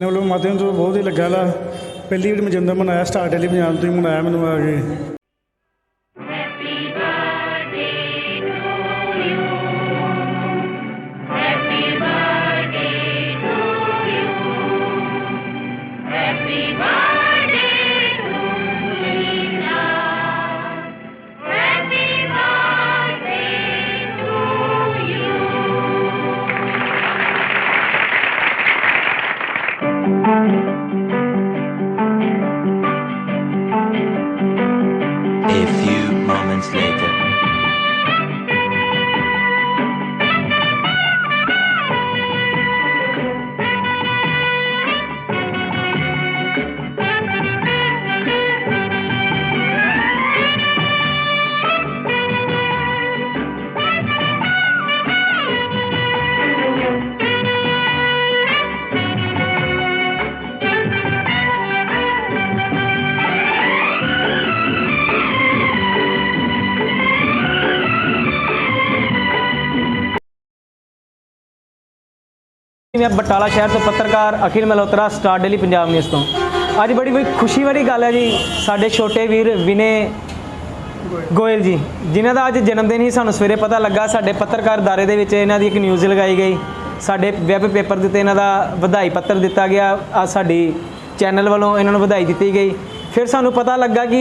ਨੇ ਵੱਲੋਂ ਮਾਧਿਅਮ ਤੋਂ ਬਹੁਤ ਹੀ ਲੱਗਾ ਲਾ। ਪਹਿਲੀ ਵਾਰ ਮਜੰਦਰ ਮਨਾਇਆ, ਸਟਾਰਟ ਡੇਲੀ ਪੰਜਾਬ ਤੋਂ ਹੀ ਮਨਾਇਆ ਮੈਨੂੰ ਆ ਕੇ। ਮੈਂ ਬਟਾਲਾ ਸ਼ਹਿਰ ਤੋਂ ਪੱਤਰਕਾਰ Akhil Malhotra star daily Punjab news ਤੋਂ। ਅੱਜ ਬੜੀ ਬੜੀ ਖੁਸ਼ੀ ਵਾਲੀ ਗੱਲ ਹੈ ਜੀ, ਸਾਡੇ ਛੋਟੇ ਵੀਰ ਵਿਨੇ ਗੋਇਲ ਜੀ, ਜਿਨ੍ਹਾਂ ਦਾ ਅੱਜ ਜਨਮ ਦਿਨ ਹੀ ਸਾਨੂੰ ਸਵੇਰੇ ਪਤਾ ਲੱਗਾ। ਸਾਡੇ ਪੱਤਰਕਾਰ ਦਾਰੇ ਦੇ ਵਿੱਚ ਇਹਨਾਂ ਦੀ ਇੱਕ ਨਿਊਜ਼ ਲਗਾਈ ਗਈ। ਸਾਡੇ ਵੈਬ ਪੇਪਰ ਦੇ ਉੱਤੇ ਇਹਨਾਂ ਦਾ ਵਧਾਈ ਪੱਤਰ ਦਿੱਤਾ ਗਿਆ। ਆ ਸਾਡੀ ਚੈਨਲ ਵੱਲੋਂ ਇਹਨਾਂ ਨੂੰ ਵਧਾਈ ਦਿੱਤੀ ਗਈ। ਫਿਰ ਸਾਨੂੰ ਪਤਾ ਲੱਗਾ ਕਿ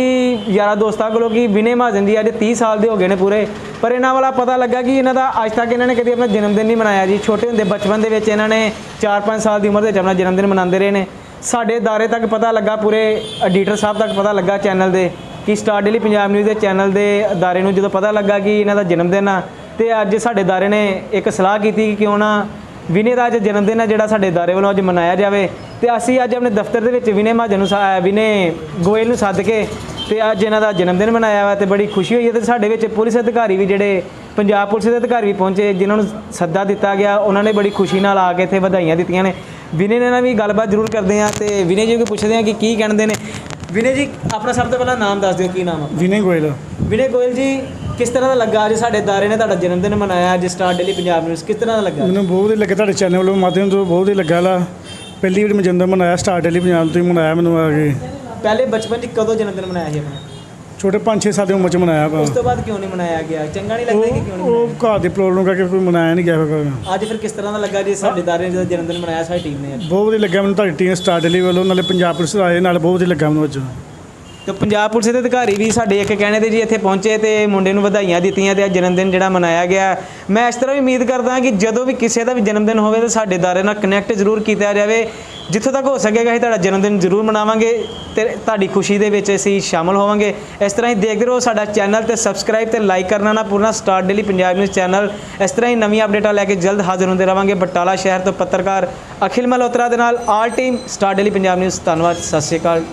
ਯਾਰਾ ਦੋਸਤਾਂ ਕੋਲੋਂ ਕਿ ਵਿਨੇ ਮਹਾਜਨ ਜੀ ਅੱਜ 30 ਸਾਲ ਦੇ ਹੋ ਗਏ ਨੇ ਪੂਰੇ। ਪਰ ਇਹਨਾਂ ਵਾਲਾ ਪਤਾ ਲੱਗਾ ਕਿ ਇਹਨਾਂ ਦਾ ਅੱਜ ਤੱਕ ਇਹਨਾਂ ਨੇ ਕਦੀ ਆਪਣਾ ਜਨਮ ਦਿਨ ਨਹੀਂ ਮਨਾਇਆ ਜੀ। ਛੋਟੇ ਹੁੰਦੇ ਬਚਪਨ ਦੇ ਵਿੱਚ ਇਹਨਾਂ ਨੇ 4-5 ਸਾਲ ਦੀ ਉਮਰ ਦੇ ਵਿੱਚ ਆਪਣਾ ਜਨਮ ਦਿਨ ਮਨਾਉਂਦੇ ਰਹੇ ਨੇ। ਸਾਡੇ ਦਾਰੇ ਤੱਕ ਪਤਾ ਲੱਗਾ, ਪੂਰੇ ਐਡੀਟਰ ਸਾਹਿਬ ਤੱਕ ਪਤਾ ਲੱਗਾ ਚੈਨਲ ਦੇ, ਕਿ ਸਟਾਰ ਡੇਲੀ ਪੰਜਾਬ ਨਿਊਜ਼ ਦੇ ਚੈਨਲ ਦੇ ਦਾਰੇ ਨੂੰ ਜਦੋਂ ਪਤਾ ਲੱਗਾ ਕਿ ਇਹਨਾਂ ਦਾ ਜਨਮ ਦਿਨ ਆ, ਤੇ ਅੱਜ ਸਾਡੇ ਦਾਰੇ ਨੇ ਇੱਕ ਸਲਾਹ ਕੀਤੀ ਕਿ ਕਿਉਂ ਨਾ ਵਿਨੇ ਦਾ ਅੱਜ ਜਨਮ ਦਿਨ ਹੈ ਜਿਹੜਾ ਸਾਡੇ ਦਾਰੇ ਵੱਲੋਂ ਅੱਜ ਮਨਾਇਆ ਜਾਵੇ। ਤੇ ਅਸੀਂ ਅੱਜ ਆਪਣੇ ਦਫ਼ਤਰ ਦੇ ਵਿੱਚ ਵਿਨੇ ਮਹਾਜਨ ਨੂੰ ਵਿਨੇ ਗੋਇਲ ਨੂੰ ਸੱਦ ਕੇ ਤੇ ਅੱਜ ਇਹਨਾਂ ਦਾ ਜਨਮ ਦਿਨ ਮਨਾਇਆ ਵਾ ਤੇ ਬੜੀ ਖੁਸ਼ੀ ਹੋਈ ਹੈ ਤੇ ਸਾਡੇ ਵਿੱਚ ਪੁਲਿਸ ਅਧਿਕਾਰੀ ਵੀ ਜਿਹੜੇ ਪੰਜਾਬ ਪੁਲਿਸ ਦੇ ਅਧਿਕਾਰੀ ਵੀ ਪਹੁੰਚੇ ਜਿਨ੍ਹਾਂ ਨੂੰ ਸੱਦਾ ਦਿੱਤਾ ਗਿਆ ਉਹਨਾਂ ਨੇ ਬੜੀ ਖੁਸ਼ੀ ਨਾਲ ਆ ਕੇ ਇੱਥੇ ਵਧਾਈਆਂ ਦਿੱਤੀਆਂ ਨੇ। ਵਿਨੇ ਨੇ ਨਾਲ ਵੀ ਗੱਲਬਾਤ ਜ਼ਰੂਰ ਕਰਦੇ ਆ ਤੇ ਵਿਨੇ ਜੀ ਨੂੰ ਪੁੱਛਦੇ ਆ ਕਿ ਕੀ ਕਹਿੰਦੇ ਨੇ। ਵਿਨੇ ਜੀ ਆਪਣਾ ਸਭ ਤੋਂ ਪਹਿਲਾਂ ਨਾਮ ਦੱਸ ਦਿਓ ਕੀ ਨਾਮ ਆ? ਵਿਨੇ ਗੋਇਲ। ਵਿਨੇ ਗੋਇਲ ਜੀ ਕਿਸ ਤਰ੍ਹਾਂ ਦਾ ਲੱਗਾ ਅੱਜ ਸਾਡੇ ਦਾਰੇ ਨੇ ਤੁਹਾਡਾ ਜਨਮ ਦਿਨ ਮਨਾਇਆ ਅੱਜ ਸਟਾਰ ਡੇਲੀ ਪੰਜਾਬ ਨਿਊਜ਼ ਕਿਸ ਤਰ੍ਹਾਂ ਦਾ ਲੱਗਾ? ਮੈਨੂੰ ਬਹੁਤ ਹੀ ਲੱਗਾ ਤੁਹਾਡੇ ਚੈਨਲ ਵੱਲੋਂ ਮਾਧਿਅਮ ਤੋਂ ਬਹੁਤ ਹੀ ਲੱਗਾ ਲਾ। ਪਹਿਲੀ ਵਾਰ ਮਜੰਦਰ ਮਨਾਇਆ ਸਟਾਰ ਡੇਲੀ ਪੰਜਾਬ ਤੋਂ ਹੀ ਮਨਾਇਆ ਮੈਨੂੰ ਆ ਕੇ। ਪਹਿਲੇ ਬਚਪਨ 'ਚ ਕਦੋਂ ਜਨਮ ਦਿਨ ਮਨਾਇਆ ਸੀ ਆਪਣਾ? ਛੋਟੇ 5-6 ਸਾਲ ਦੀ ਉਮਰ ਚ ਮਨਾਇਆ ਵਾ। ਉਸ ਤੋਂ ਬਾਅਦ ਕਿਉਂ ਨਹੀਂ ਮਨਾਇਆ ਗਿਆ? ਚੰਗਾ ਨਹੀਂ ਲੱਗਦਾ ਕਿ ਕਿਉਂ ਨਹੀਂ ਉਹ ਘਰ ਦੀ ਪ੍ਰੋਬਲਮ ਕਰਕੇ ਕੋਈ ਮਨਾਇਆ ਨਹੀਂ ਗਿਆ ਫਿਰ? ਅੱਜ ਫਿਰ ਕਿਸ ਤਰ੍ਹਾਂ ਦਾ ਲੱਗਾ ਜੀ ਸਾਡੇ ਦਾਰੇ ਨੇ ਜਨਮ ਦਿਨ ਮਨਾਇਆ ਸਾਡੀ ਟੀਮ ਨੇ ਬਹੁਤ ਵਧੀਆ ਲੱਗਾ ਮੈਨੂੰ ਤੁਹਾਡੀ ਟੀਮ ਸਟਾਰ ਡੇਲੀ ਵੱਲੋਂ ਨਾਲੇ ਪੰਜਾਬ ਪੁਲਿਸ ਆਏ ਨਾਲ ਬਹੁਤ ਵਧੀਆ ਲੱਗਾ ਮੈਨੂੰ ਅੱਜ। ਤੇ ਪੰਜਾਬ ਪੁਲਿਸ ਦੇ ਅਧਿਕਾਰੀ ਵੀ ਸਾਡੇ ਇੱਕ ਕਹਿਣੇ ਤੇ ਜੀ ਇੱਥੇ ਪਹੁੰਚੇ ਤੇ ਮੁੰਡੇ ਨੂੰ ਵਧਾਈਆਂ ਦਿੱਤੀਆਂ ਤੇ ਅੱਜ ਜਨਮ ਦਿਨ ਜਿਹੜਾ ਮਨਾਇਆ ਗਿਆ। ਮੈਂ ਇਸ ਤਰ੍ਹਾਂ ਵੀ ਉਮੀਦ ਕਰਦਾ ਕਿ ਜਦੋਂ ਵੀ ਕਿਸੇ ਦਾ ਵੀ ਜਨਮ ਦਿਨ ਹੋਵੇ ਤਾਂ ਸਾਡੇ ਦਾਰੇ ਨਾਲ ਕਨੈਕਟ ਜ਼ਰੂਰ ਕੀਤਾ ਜਾਵੇ। ਜਿੱਥੋਂ ਤੱਕ ਹੋ ਸਕੇਗਾ ਅਸੀਂ ਤੁਹਾਡਾ ਜਨਮ ਦਿਨ ਜ਼ਰੂਰ ਮਨਾਵਾਂਗੇ ਤੇ ਤੁਹਾਡੀ ਖੁਸ਼ੀ ਦੇ ਵਿੱਚ ਅਸੀਂ ਸ਼ਾਮਲ ਹੋਵਾਂਗੇ। ਇਸ ਤਰ੍ਹਾਂ ਹੀ ਦੇਖਦੇ ਰਹੋ ਸਾਡਾ ਚੈਨਲ ਤੇ ਸਬਸਕ੍ਰਾਈਬ ਤੇ ਲਾਈਕ ਕਰਨਾ ਨਾ ਪੂਰਨਾ star daily Punjab news channel ਇਸ ਤਰ੍ਹਾਂ ਹੀ ਨਵੀਆਂ ਅਪਡੇਟਾਂ ਲੈ ਕੇ ਜਲਦ ਹਾਜ਼ਰ ਹੁੰਦੇ ਰਵਾਂਗੇ। ਬਟਾਲਾ ਸ਼ਹਿਰ ਤੋਂ ਪੱਤਰਕਾਰ ਅਖਿਲ ਮਲਹੋਤਰਾ ਦੇ ਨਾਲ all team star daily Punjab news ਧੰਨਵਾਦ, ਸਤਿ ਸ਼੍ਰੀ ਅਕਾਲ।